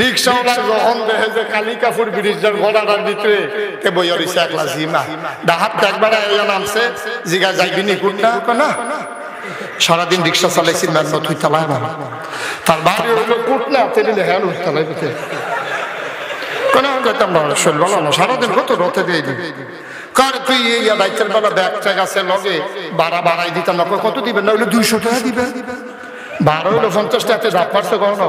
রিক্সাওয়ালা যখন দেখে যে কালিকাপুর ব্রিজের ঘোড়াটার ভিতরে। তে বইয়া রইছে একলা জিমা ডাহাত একবার আইয়া নামছে জিগা যাইবি নি কুন্ডা না? সারাদিন রিক্সা চালাইছি মেন্ন তুই চালায় না। তার বাড়ি হ্যাঁ পেতে কেন না শৈল বলো না সারাদিন কত রথে দিয়ে দিবি কার তুই এই রাইতের বেলা ব্যাগ ট্যাগ আছে লগে? বাড়া বাড়াই দিতাম না কত দিবেন? না হইলে দুইশো টাকা দিবে বারো হইল পঞ্চাশ টাকা রাত পারছে কখনো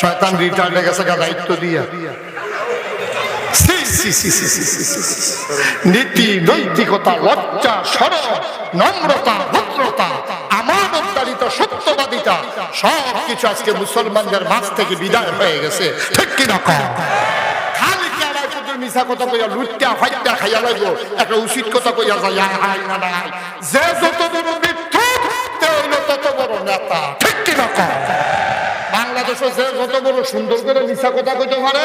শয়তান রিটার্নে গেছে দায়িত্ব দিয়া। নীতি, নৈতিকতা, লজ্জা নম্রতা, ভদ্রতা সত্যবাদিতা সব কিছু আজকে মুসলমানদের থেকে বিদায় হয়ে গেছে। ঠিক একটা উচিত কথা যে যত বড় তত বড় নেতা ঠিক কিনা কম বাংলাদেশে যে যত বড় সুন্দর করে মিছা কথা কইতে পারে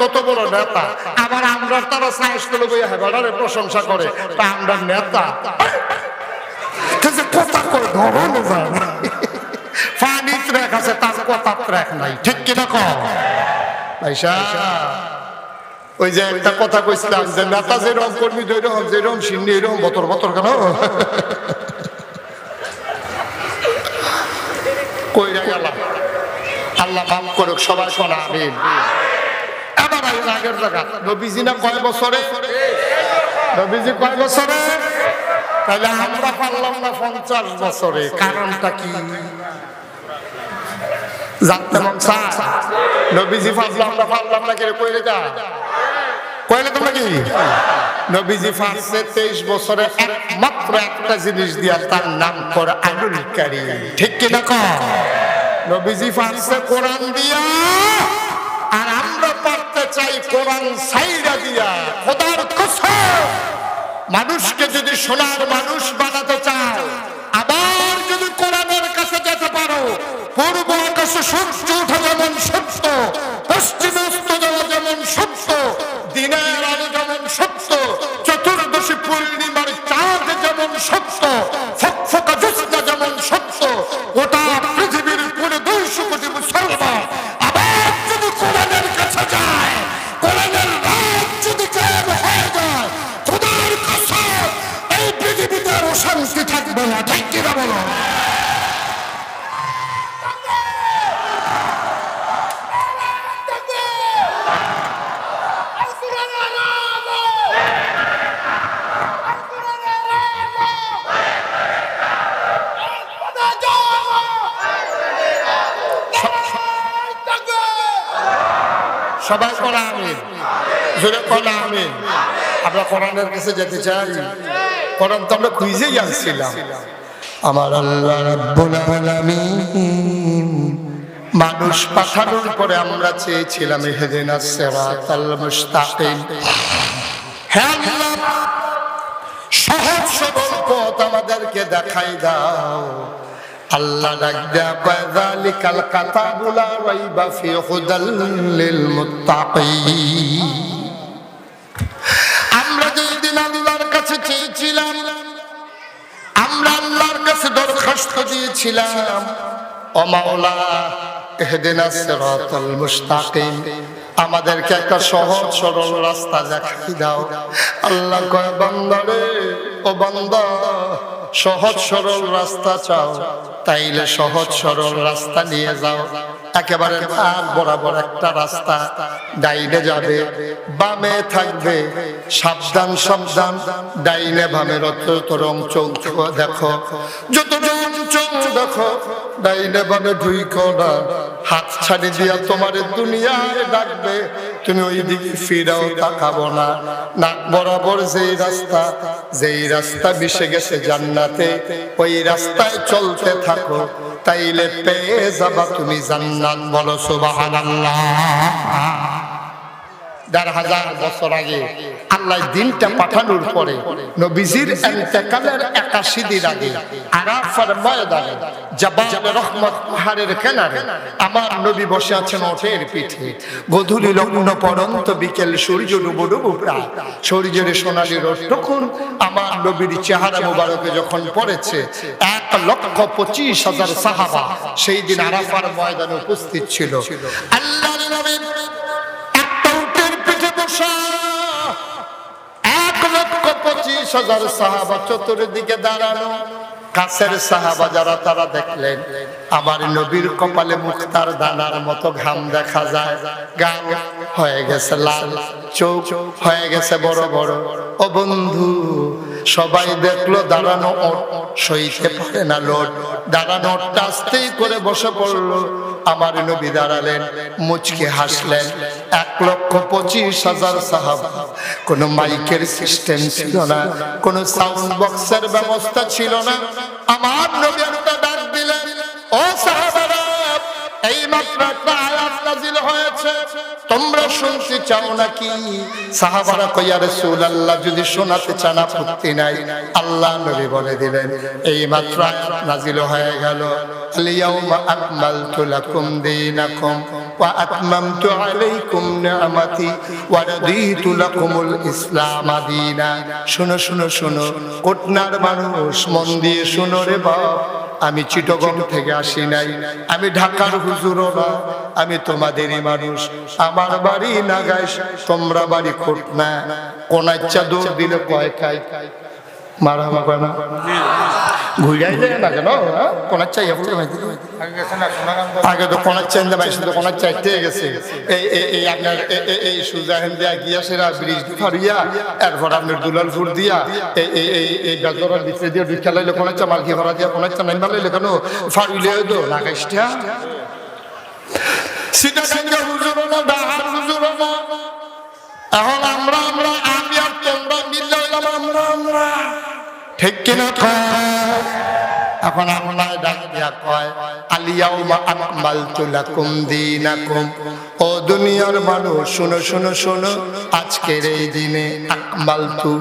তত বড় নেতা। আবার আমরা তারা সাহস করে বইয়া হেবাডারে প্রশংসা করে, তা আমরা নেতা। কথা করে না। ফানি ট্র্যাক আছে, তার কথা ট্র্যাক নাই, ঠিক আইসা ওই যে একটা কথা কইছিলাম যে নেতা যেরকম কর্মী, যেরকম যেরকম সিন্নি বতর বতর কেন? কইরা গেলাম। আল্লাহ মাফ করুক, সবাই শোনা, আমিন। আগের জায়গা। নবীজি না কয় বছরে? নবীজি কয় বছরে? তাহলে আমরা পারলাম না পঞ্চাশ বছরে, কারণটা কি? তেইশ বছরে একমাত্র একটা জিনিস দিয়া তার নাম করে আনুল কারিম। ঠিক কিনা কর নবীজি ফার্সে কোরআন দিয়া, আর আমরা পারতে চাই কোরআন সাইরা দিয়া। খোদার কসম, মানুষকে যদি সোনার মানুষ বানাতে চাও, আবার যদি কোরআনের কাছে যেতে পারো, পূর্ব আকাশে সূর্য ওঠা যেমন সত্য, পশ্চিমে অস্ত যেমন সত্য, দিনের সবাই করা আমিন। জোরে করা আমিন। আমরা কোরআনের কাছে যেতে চাই। কোরআন তো আমরা খুঁজেই আসছিলাম আমার আল্লাহ রাব্বুল আলামিন মানুষ পাঠানোর পরে আমরা চেয়েছিলাম হেদিনা সিরাতাল মুস্তাকিম। হ্যাঁ আল্লাহ, সহজ সরল পথ আমাদেরকে দেখাই দাও। আল্লাহ আমরা যেদিন আল্লাহর কাছে চেয়েছিলাম, আমরা আল্লাহর কাছে দরখাস্ত দিয়েছিলাম, ও মাওলা ইহদিনা সিরাতাল মুস্তাকিম, আমাদেরকে একটা সহজ সরল রাস্তা দেখাই দাও। আল্লাহ কয় বান্দারে ও বান্দা সহজ সরল রাস্তা চাও, তাইলে সহজ সরল রাস্তা নিয়ে যাও। একেবারে ভাগ বরাবর একটা রাস্তা, ডাইনে যাবে, বামে থাকবে, সাবধান সাবধান, ডাইনে বামে রত রং চৌক দেখো। যত রং দেখো, ডাইনে বামে ঢুইকো না, হাত ছাড়ি দিয়া তোমার দুনিয়ায় ডাকবে। তুমি ওই দিকে ফিরাও তাকাবো না। নাক বরাবর যেই রাস্তা যেই রাস্তা বিষে গেছে জান্নাতে, ওই রাস্তায় চলতে থাকো, তাইলে পেয়ে যাবা তুমি জান্নাত। বলো সুবহানাল্লাহ। দেড় হাজার বছর আগে আল্লাহ দিনটা পাঠানোর পরে নবীজির এন্তেকালের একাশি দিন আগে আরাফার ময়দানে জবাল রহমত পাহাড়ের কেনারে আমার নবী বসে আছেন ওঠের পিঠে। গধূলি লগ্ন পরন্ত বিকেল সূর্য ডুবো ডুবো প্রায়। সূর্যের সোনালি রোদ আমার নবীর চেহারা মুবারকে যখন পড়েছে, এক লক্ষ পঁচিশ হাজার সাহাবা সেই দিন আরাফার ময়দানে উপস্থিত ছিল। আল্লাহর নবীর পঁচিশ হাজার সাহাবা চতুর্দিকে দাঁড়ানো। কাছের সাহাবা যারা, তারা দেখলেন, আমার নবীর কপালে মুক্তার দানার মতো ঘাম দেখা যায়। গাল হয়ে গেছে লাল, চোখ হয়ে গেছে বড় বড়। ও বন্ধু সবাই দেখল দাঁড়ানো সইতে পারে না লোট দাঁড়ানো আস্তেই করে বসে পড়ল। আমার নবী দাঁড়ালেন, মুচকে হাসলেন। এক লক্ষ পঁচিশ হাজার সাহাবা। কোনো মাইকের সিস্টেম ছিল না, কোনো সাউন্ড বক্সের ব্যবস্থা ছিল না। আমার নবী একটা ডাক দিলেন, ও সাহাবারা, এই মাত্র একটা আয়াত নাজিল হয়েছে। তোমরা শুনতে চাও নাকি? সাহাবারা কইয়া রাসূলুল্লাহ, যদি শোনাতে চান আপত্তি নাই। আল্লাহ নবী বলে দিলেন, এই মাত্র নাজিল হয়ে গেল। আলিয়াউমা আকমালতু লাকুম দীনাকুম ওয়া আতমামতু আলাইকুম নি'মাতি ওয়া রাদিতু লাকুমুল ইসলাম দীনা। শুনো শুনো শুনো কোটনার মানুষ মন দিয়ে শুনো রে বাপ। আমি চিটগং থেকে আসি নাই। আমি ঢাকার হুজুরও না, আমি তোমাদেরই মানুষ। আমার বাড়ি নাগাইস তোমরা বাড়ি খুট না। কোন ইচ্ছা দৌড় দিলে কয় খাই মারা মারা ঘুরাই না কেন? হ্যাঁ? কোন ইচ্ছা বলতে ভাই আগে তো কোনার চাইন্দা ভাই শুধু কোনার চাইতে গেছে। এই, এই- আপনার, এই সুজা হেন্দিয়া গিয়া সেরা ব্রিজ ফারিয়া এরপর আপনার দুলালপুর দিয়া, এই এই এই এই গাজরার ভিতরে দিয়ে দুই খেলাইলে কোনার চা মালকি ভরা দিয়া কোনার চা নাই মালাইলে কেন? ফারিলে তো না গাইসটা সিটা সঙ্গে হুজুর না ডাহার হুজুর না। আমরা আমরা, আমি আর তোমরা মিললে আমরা আমরা। ঠিক কিনা এখন আপনার ডাক কয় আলিয়াউমা আকমালতু লাকুম দীনাকুম। ও দুনিয়ার মানুষ, শুনো শুনো শুনো, আজকের এই দিনে আকমালতু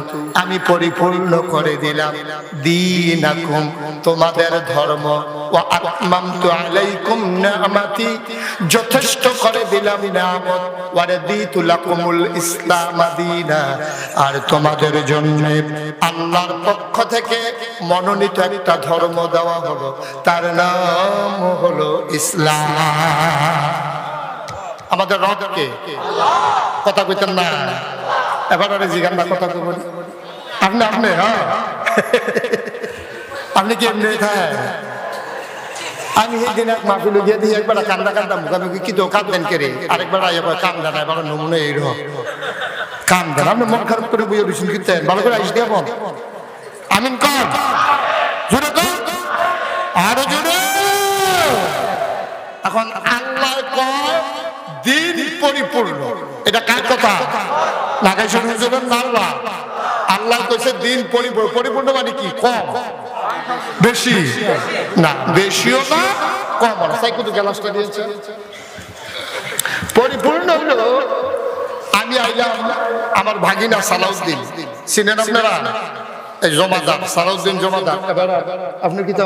আমি পরিপূর্ণ করে দিলাম দীনাকুম। তোমাদের ধর্ম, ওয়া আতমামতু আলাইকুম নি'মাতি। যথেষ্ট করে দিলাম ওয়া রাদিতু লাকুমুল ইসলাম দীনা। আর তোমাদের জন্য আল্লাহর পক্ষ থেকে মনোনীত একটা ধর্ম দেওয়া হলো। তার নাম হলো ইসলাম। আমাদের রবকে কথা কইতেন না। এবার আরে জিগান না। কথা আপনি আপনি হ্যাঁ। আপনি কি এমনি আমি এই দিন এক মাহফিল গিয়ে দিয়ে একবার কান্দা কান্দা কি তো কান্দেন কেরে আরেকবার কয় কান্দা না, এবার নমুনা এইরকম কান্দেন আপনি মন খারাপ করে রয়েছেন কিনতেন ভালো করে আইস দিয়ে আমিন কর। জোরে আরও জোরে। এখন আল্লাহ কয়, দিন পরিপূর্ণ। এটা কার কথা? শুনে হুজুরের নাল্লা আল্লাহ কইছে দিন পরিপূর্ণ। পরিপূর্ণ মানে কি? কম। বেশি। না, বেশিও না, কম না। তাই কিন্তু গ্লাসটা দিয়েছে। পরিপূর্ণ হলো, আমি আইলাম আমার ভাগিনা সালাউদ্দিন। চিনেন আপনারা? এই জমাদার সালাউদ্দিন জমাদার আপনি কি তো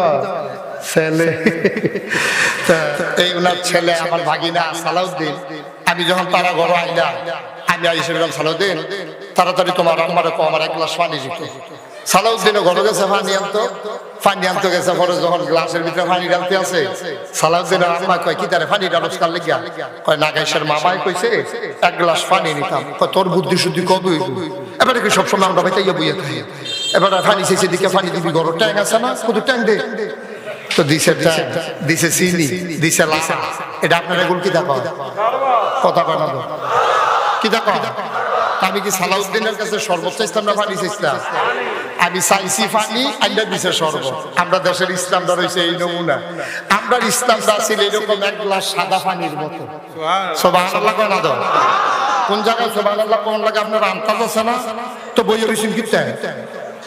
ছেলে। এই ওনার ছেলে আমার ভাগিনা সালাউদ্দিন। আমি যখন তারা ঘর আইলাম আমি আইসে সালাউদ্দিন। তাড়াতাড়ি তোমার আম্মারে কো আমার এক গ্লাস পানি দিত। সালাউদ্দিনও ঘরে গেছে পানি আনতো। পানি আনতে গেছে পরে যখন গ্লাসের ভিতরে পানি ডালতে আছে সালাউদ্দিন আম্মা কয় কি তারে পানি ডালস কার লেগিয়া? কয় নাগাইশের মামাই কইছে এক গ্লাস পানি নিতাম। কয় তোর বুদ্ধি শুদ্ধি কবে এবারে কি সবসময় আমরা ভাই তাইয়া বইয়া থাকি? এবার পানি শেষে দিকে পানি দিবি গরম ট্যাং আছে না? কত ট্যাং দে। তো দিছে ট্যাং, দিছে চিনি দিছে লাসা এটা আপনার এগুলো কি দেখো কথা বানাবো কি দেখো আমি কি সালাউদ্দিনের কাছে সর্বোচ্চ ইসলামটা পানি চাইছিলাম আমি চাইছি পানি আইনা দিছে সর্ব। আমরা দেশের ইসলামটা রয়েছে এই নমুনা। আমরা ইসলামটা ছিল এরকম এক গ্লাস সাদা পানির মতো। সোবাহ আল্লাহ কোন জায়গায় সোবাহ আল্লাহ কোন লাগে আপনার আন্তাজ আছে না? তো বই রয়েছেন কি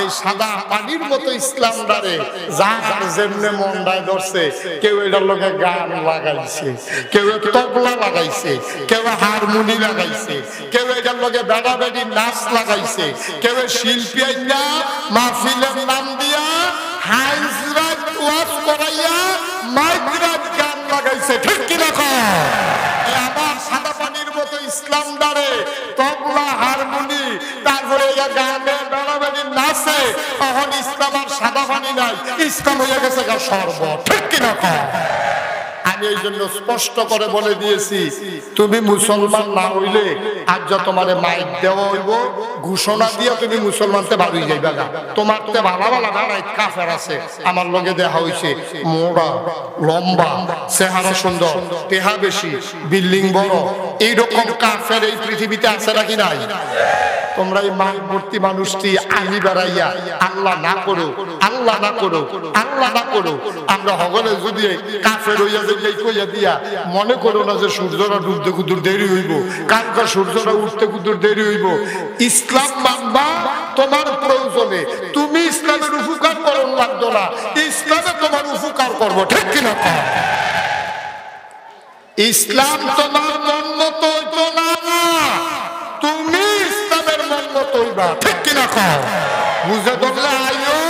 এই সাদা পানির মতো ইসলাম ডারে যার যেমনে মন্ডায় ধরছে, কেউ এটার লোকে গান লাগাইছে, কেউ তবলা লাগাইছে, কেউ হারমোনি লাগাইছে, কেউ এটার লোকে বেড়া বেড়ি নাচ লাগাইছে, কেউ শিল্পী আইনা মাহফিলের নাম দিয়া হাইজরাত ওয়াজ করাইয়া মাইগ্রাত গান লাগাইছে, ঠিক কিনা আমার সাদা পানির মতো ইসলাম দাঁড়ে, তবলা, হারমোনি, তারপরে গানে বেড়াবেড়ি নাচে, তখন ইসলাম আর সাদা পানি নাই, ইসলাম হয়ে গেছে সর্ব, ঠিক কিনা কয়? আমি এই জন্য স্পষ্ট করে বলে দিয়েছি, তুমি মুসলমান না হইলে আজ তোমারে মাইক দেওয়া হইব, ঘোষণা দিয়ে তুমি মুসলমানতে ভাবি যাইবা না তোমার তে ভালো ভালো গাড়াই কাফের আছে। আমার লগে দেখা হইছে, মোড়া, লম্বা, চেহারা সুন্দর, টেহা বেশি, বিল্ডিং বড়। এইরকম কাফের এই পৃথিবীতে আছে নাকি নাই? তোমরা এই মাইক ভর্তি মানুষটি আলি বেড়াইয়া আল্লাহ না করো আল্লাহ না করো আল্লাহ না করো আমরা হগলে যদি কাফের হইয়া কইয়া দিয়া মনে করো না যে সূর্যরা ডুবতে কুদুর দেরি হইব সূর্যরা উঠতে কুদুর দেরি হইব, ইসলাম মানবা তোমার প্রয়োজনে, তুমি ইসলামের উপকার করো লাগতো না, ইসলামে তোমার উপকার করব, ঠিক কিনা ইসলাম তোমার মন মতো হইতো না, তুমি ইসলামের মন মতো হইবা, ঠিক কিনা কও বুঝে ধরলে আইও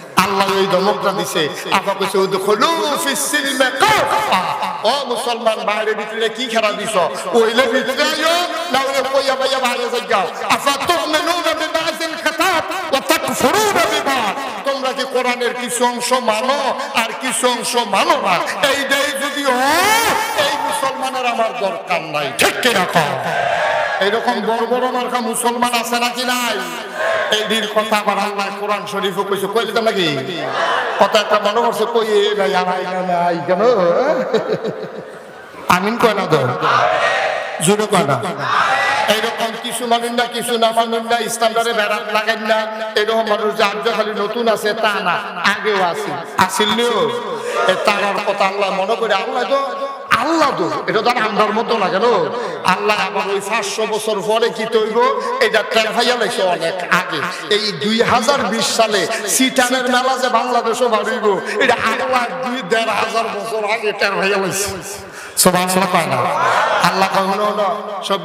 আল্লাহ এই দমকটা দিছে। ও মুসলমান, বাইরে ভিতরে কি খেলা দিছ? ওইলে ভিতরে তোমরা কি কোরআনের কিছু অংশ মানো আর কিছু অংশ মানো না? এইটাই যদি হয়, এই মুসলমানের আমার দরকার নাই। ঠিক কিনা এইরকম বড় বড় মার্কা মুসলমান আছে নাকি নাই? এই দিন কথা আবার আল্লাহ কোরআন শরীফও কইছে। কইলে তো নাকি? কথা একটা মনে করছে কই এ ভাই এখানে আই কেন? আমিন কয় না তো? জোরে কয় না? এইরকম কিছু মানুষ না, কিছু না মানুষ না, ইসলামদারে বেড়া লাগাই না। এরকম মানুষ যে আর্য খালি নতুন আছে, তা না, আগেও আছে। আসিলনিও এ তারার কথা আল্লাহ মনে করে, আল্লাহ তো আল্লাহ তো এটা তো আন্ডার মতো না। কেন আল্লাহ আবার ওই পাঁচশো বছর পরে কি তৈব? এটা টের ভাইয়া লাগছে অনেক আগে। এই দুই হাজার বিশ সালে সিটানের মেলা যে বাংলাদেশও বাড়িব, এটা আল্লাহ দুই দেড় হাজার বছর আগে টের ভাইয়া লাগছে সুবহানাল্লাহ কয় না? আল্লাহ কখনো না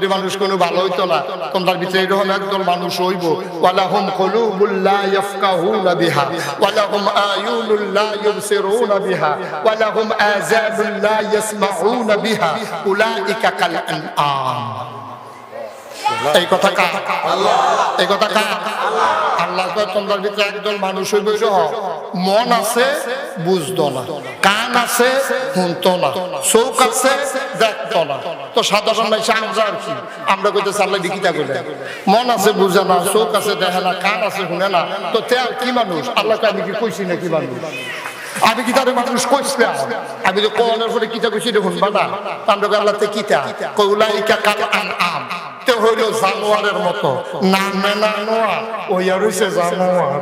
মানুষ কোনো ভালো হইতো না। তোমার ভিতরে এরকম একদল মানুষ হইব। ওয়ালাহুম কুলুবুল লা ইয়াফকাহুনা বিহা। ওয়ালাহুম আয়ুনুল লা ইউবসিরুনা বিহা। ওয়ালাহুম আযানুল লা ইয়াসমাউনা বিহা। উলাইকা কাল আনআম। এই কথা কা এই কথা কা আল্লাহ তোমার ভিতরে একদল মানুষ হইব মন আছে, বুঝতো না। কান আছে, শুনতো না। চোখ আছে না। তো সাধারণ মানুষ আমরা আর কি? আমরা কইতে কইলে মন আছে, বুঝে না। চোখ আছে, দেখে না। কান আছে, শুনে না। তো তে কি মানুষ? আল্লাহ আমি কি কইছি না কি মানুষ? আমি কি তার মানুষ কইছিলাম আমি তো কোরআনের পরে কিতা কইছি দেখুন বানা আমরা কই, আল্লাহ তে কিতা? কউলাইকা কাল আন আম তে হইল জানোয়ারের মতো নামে না নোয়া ওই আর হইছে জানোয়ার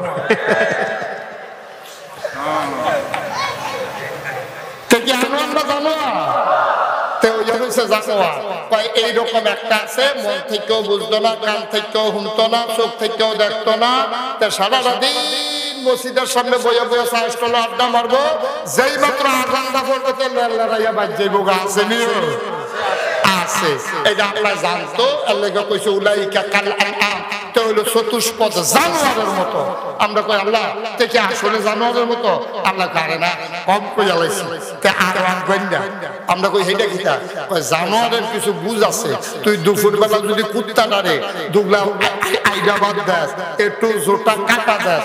আমরা এইরকম একটা আছে মন থেকেও বুঝতো না কান থেকেও শুনতো না চোখ থেকেও দেখতো না তে সারা দিন মসজিদের সামনে বইয়া বইয়া সাহস করল আড্ডা মারবো যেই মাত্র আজানটা পড়বে তো লেলাইয়া বাজ যাইব গা আছে আছে। এটা আল্লাহ জানতো আল্লাহ কইছে, উলাইকা কাল আনআম। তো হলো চতুষ্পদ জানোয়ারের মতো। আমরা কই, আল্লাহ কি আসলে জানোয়ারের মতো? আল্লাহ না, কম কই তে আর আমরা কই কিতা? কয়, জানোয়ারের কিছু বুঝ আছে। তুই দুপুর বেলা যদি কুত্তা ডারে দুগলা আইডা বাদ দেস, একটু জোটা কাটা দেস।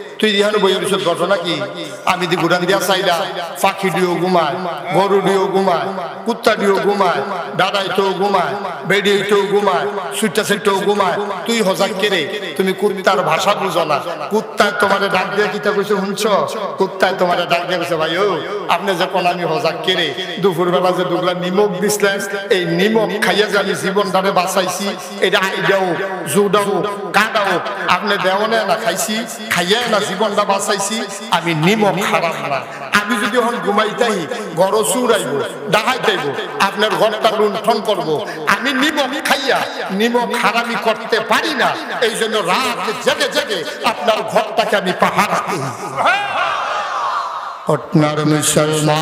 তুই ইহানো বইয়ের সব ঘটনা কি আমি দি ঘুরান দিয়া চাইলা পাখি দিও ঘুমায় গরু দিও ঘুমায় কুত্তা দিও ঘুমায় দাদাই তো ঘুমায় তো ঘুমায় সুইটা সেটাও ঘুমায়। তুই হজাক কেরে তুমি কুত্তার ভাষা বুঝো না। কুত্তায় তোমারে ডাক দিয়ে কিতা কইছে শুনছ? কুত্তায় তোমারে ডাক দিয়ে কইছে, ভাই ও, আপনি যখন আমি হজাক কেরে দুপুর বেলা যে দুগলা নিমক দিছিলেন এই নিমক খাইয়া যে আমি জীবনটারে বাঁচাইছি, এটা আইডাও জুডাও কাটাও আপনি দেওয়ানে না, খাইছি খাইয়া না জীবনটা বাঁচাইছি, আমি নিমক খারাপ না। আমি যদি এখন ঘুমাইতাই ঘর চুরাইব ডাহাইতাইব আপনার ঘরটা লুণ্ঠন করব। আমি নিমক খাইয়া, নিমক হারামি করতে পারি না। এই জন্য রাত জেগে জেগে আপনার ঘরটাকে আমি পাহারা আপনার মুসলমান,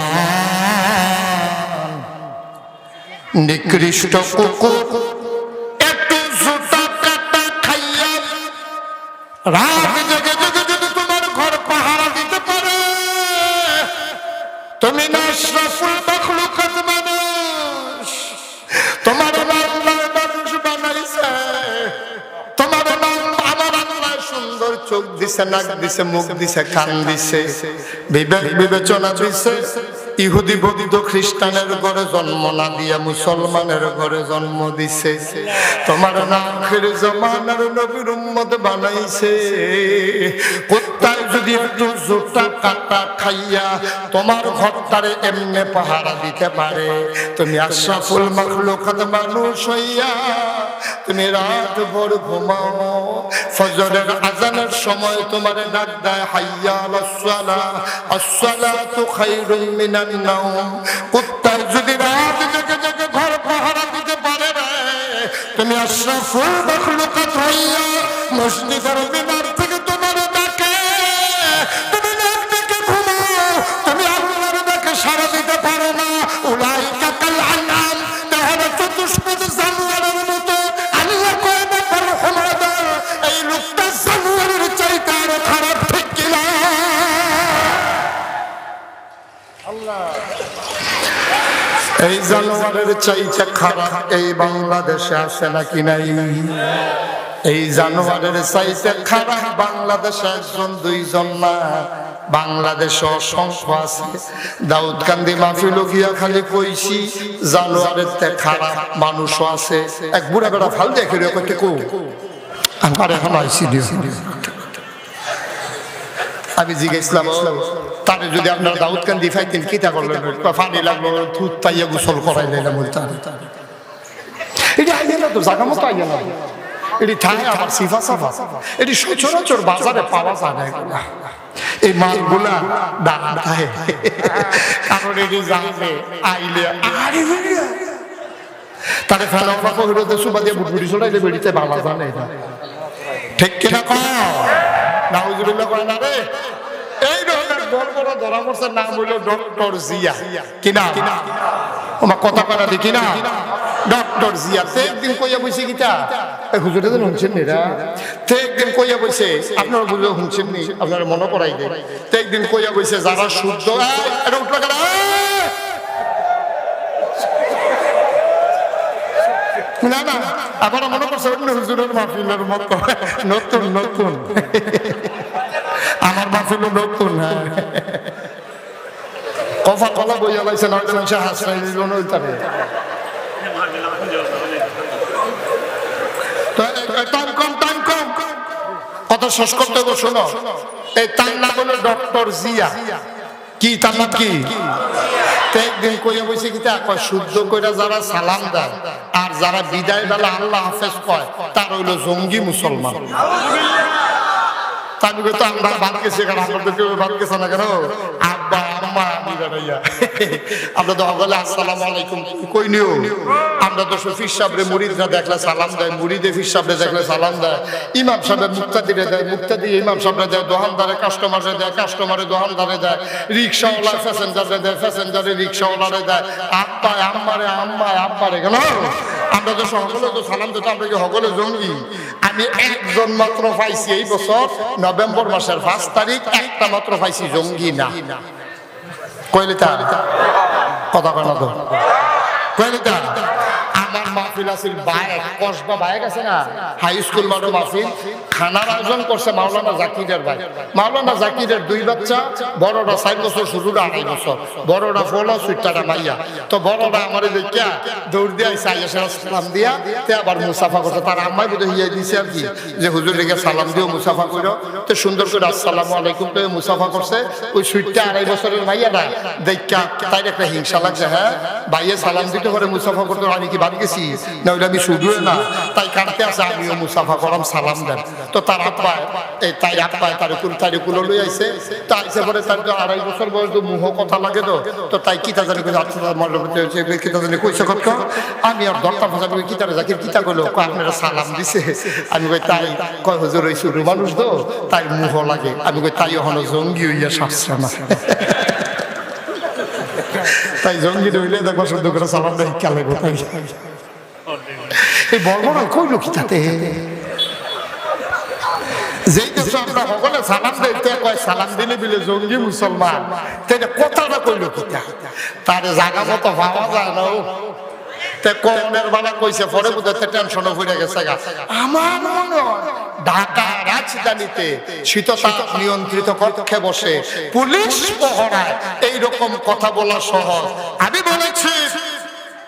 নিকৃষ্ট কুকুর একটু জুতা কাটা খাইয়া রাত দিছে, নাক দিছে, মুখ দিছে, কান দিছে, বিবেক বিবেচনা দিছে। ইহুদি বৌদ্ধ খ্রিস্টানের ঘরে জন্ম না দিয়া মুসলমানের ঘরে জন্ম দিছে। তোমার নাম আখির জমানার নবীর উম্মত বানাইছে। কুত্তায় যদি একটু জোটা কাটা খাইয়া তোমার ঘরটারে এমনে পাহারা দিতে পারে, তুমি আশরাফুল মখলুকাত মানুষ হইয়া তুমি রাত ভোর ঘুমাও। ফজরের আজানের সময় তোমার ডাক দেয়, হাইয়া আলাসসালা। আসসালাতু খায়রুম মিনান নাওম। কুত্তার যদি রাত জেগে জেগে ঘর পাহারা দিতে পারে তুমি আশরাফুল মখলুকাত হইয়া মসজিদের মিনার এই জানোয়ারের চাইতে খারাপ এই বাংলাদেশে আছে নাকি নাই? এই জানোয়ারের চাইতে খারাপ বাংলাদেশে একজন, দুইজন না। বাংলাদেশে অসংখ্য আছে। দাউদ কান্দি গিয়া খালি কইছি, জানোয়ারের তে খারাপ মানুষও আছে। এক বুড়া বেড়া ফাল দেখে কইতে কো। আমার এখন আইসি আমি জিজ্ঞেসলাম তারে যদি আপনারা দাউদ কান্দি ফাইতেন কিতা করলেন? ফানি লাগল, থুত পাইয়া গোসল করাই নিলাম তার এটা আইয়া না তো জাগা মতো আইয়া না। এটি ঠায় আমার সিফা সাফা। এটি সচরাচর বাজারে পাওয়া যায় না। এই মালগুলা দানা থাকে কারণ এটি জানে, আইলে আরে তারে ফেলা ফাঁকা হইলে সুবা দিয়ে বুটবুটি চড়াইলে বেরিতে বালা জানে ঠিক কিনা কম নাউজুবিল্লাহ করে না রে? এই নাম হইল ডক্টর জিয়া। কিনা আমার কথা করা দেখি না। ডক্টর জিয়া একদিন কইয়া কিতা এই হুজুরে তো শুনছেন নি রা? তে একদিন কইয়া বইছে আপনারা বুঝে শুনছেন নি? আপনারা মনে করাই দে তে একদিন কইয়া বইছে যারা শুদ্ধ এটা উঠল কেন? না না আবার মনে করছে অন্য হুজুরের মাহফিলের মতো। নতুন নতুন। আমার মাহফিল নতুন হ্যাঁ। কফা কলা বইয়া লাইছে নয়তো মানুষ হাসরাই দিল নইতারে টাইম কম কম। কত শেষ করতে হবে শোনো। এই তার নাম হলো ডক্টর জিয়া। কি, তার নাম কি? একদিন কইয়া বসে কি কয়, শুদ্ধ কইরা যারা সালাম দেয়, আর যারা বিদায় বেলা আল্লাহ হাফেজ কয়, তার হইল জঙ্গি মুসলমান। তাকে তো আমরা কারণ আমাদের ভাত গেছে না কেন? আব্বা, আম্মা বেড়াইয়া। আমরা তো বলে আসসালামু আলাইকুম। কই নিও? আমরা তো ফির সাহেবরে মুরিদরা দেখলে সালাম দেয়, মুরিদে ফির সাহেবরে দেখলে সালাম দেয়। ইমাম সাহেব মুক্তাদিরে দেয়, মুক্তাদি ইমাম সাহেবরে দেয় দোকানদারে কাস্টমারে দেয়, কাস্টমারে দোকানদারে দেয় রিক্সাওয়ালা প্যাসেঞ্জারে দেয়, প্যাসেঞ্জারে রিক্সাওয়ালারে দেয়। আব্বায়, আম্মারে, আম্মায় আব্বারে কেন আমরা তো সকলে তো সালাম দিতে, আমরা কি সকলে জঙ্গি? আমি একজন মাত্র পাইছি এই বছর নভেম্বর মাসের পাঁচ তারিখ, একটা মাত্র পাইছি জঙ্গি না। কইলে তার? কথা কথা কইলে তা? আমার হাই স্কুল খানার ভাই। দুই বাচ্চা চার বছর আড়াই বছর। ফোলা তো আমার সালাম দিয়া আবার মুসাফা করছে। তার আম্মাই দিছে আর যে হুজুর সালাম দিও, মুসাফা করো তো সুন্দর করে আসসালামু আলাইকুম তো মুসাফা করছে। ওই সুইটটা আড়াই বছরের মাইয়াটা দেখা তাই একটা হিংসা লাগছে হ্যাঁ? ভাইয়ে সালাম দিতে পারে, মুসাফা করতে আমি কি বাদ গেছি না ওইটা আমি শুধু না, তাই কাটতে আছে, আমিও মুসাফা করাম সালাম দেন। তো তার এই তাই আব্বায় তার কুল তার লই আইছে। তো আইসে পরে তার তো আড়াই বছর বয়স, তো মুহ কথা লাগে তো। তো তাই জানি কই আপনার মণ্ডপতে হচ্ছে কিতা জানি কইছে, কত? আমি আর দরটা ভাষা কই কিতারে জাকির আপনারা সালাম দিছে। আমি কই, তাই কয়, হুজুর ওই শুরু মানুষ তো, তাই মুহ লাগে। আমি কই, তাই হলো জঙ্গি হইয়া শাস্ত্র না তাই জঙ্গি হইলে দেখো, শুদ্ধ করে সালাম দেয়, কালে কোথায়? এই বড় কইলো যেই দেশে আমরা সকলে সালাম কয়, সালাম দিলে বিলে জঙ্গি মুসলমান। কইলো কিতা তার জায়গা ভাবা যায় না তে কইছে, পরে গেছে গা। আমার মনে ঢাকা রাজধানীতে নিয়ন্ত্রিত কক্ষে বসে পুলিশ পহরায় এইরকম কথা বলা সহজ। আমি বলেছি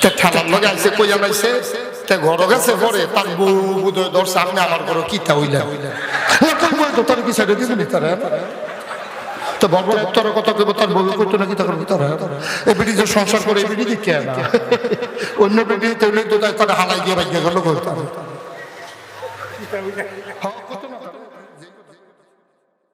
তে ঠেলার লগে আইসে কই আনাইছে তে ঘর গেছে পরে, তার বউ বুধয় ধরছে আপনি আমার ঘর কিতা বই তো, তার কি ছেড়ে দিবি তারা? তো বড় তোর কথা কইব, তার বউ করতো নাকি তখন তারা? এই বিড়ি যে সংসার করে এই অন্য তৈরি তো তার হালাই দিয়ে বাইকে গেল না